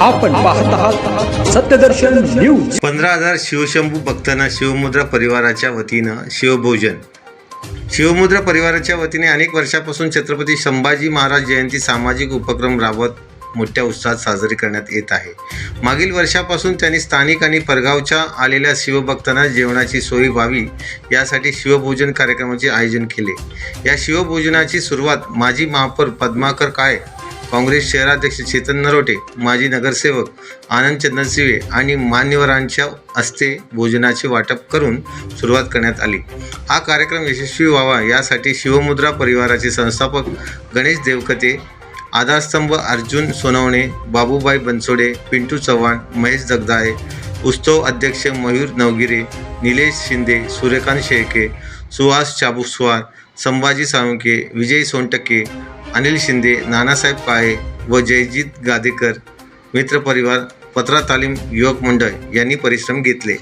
आपण पाहत आहात सत्यदर्शन न्यूज. पंधरा हजार शिवशंभू भक्तांना शिवमुद्रा परिवाराच्या वतीनं शिवभोजन. शिवमुद्रा परिवाराच्या वतीने अनेक वर्षापासून छत्रपती संभाजी महाराज जयंती सामाजिक उपक्रम राबवत मोठ्या उत्साहात साजरी करण्यात येत आहे. मागील वर्षापासून त्यांनी स्थानिक आणि परगावच्या आलेल्या शिवभक्तांना जेवणाची सोय व्हावी यासाठी शिवभोजन कार्यक्रमाचे आयोजन केले. या शिवभोजनाची सुरुवात माजी महापौर पद्माकर काळे काँग्रेस शहराध्यक्ष चेतन नरोटे माजी नगरसेवक आनंद चंदनसिवे आणि मान्यवरांच्या हस्ते भोजनाचे वाटप करून सुरुवात करण्यात आली. हा कार्यक्रम यशस्वी व्हावा यासाठी शिवमुद्रा परिवाराचे संस्थापक गणेश देवकते आधारस्तंभ अर्जुन सोनवणे बाबूबाई बनसोडे पिंटू चव्हाण महेश जगदाळे उत्सव अध्यक्ष मयूर नवगिरे निलेश शिंदे सूर्यकांत शेळके सुहास चाबुकस्वार संभाजी साळुंके विजय सोनटक्के अनिल शिंदे नानासाहेब काळे व जयजित गादेकर मित्रपरिवार पत्रा तालीम युवक मंडळ यांनी परिश्रम घेतले.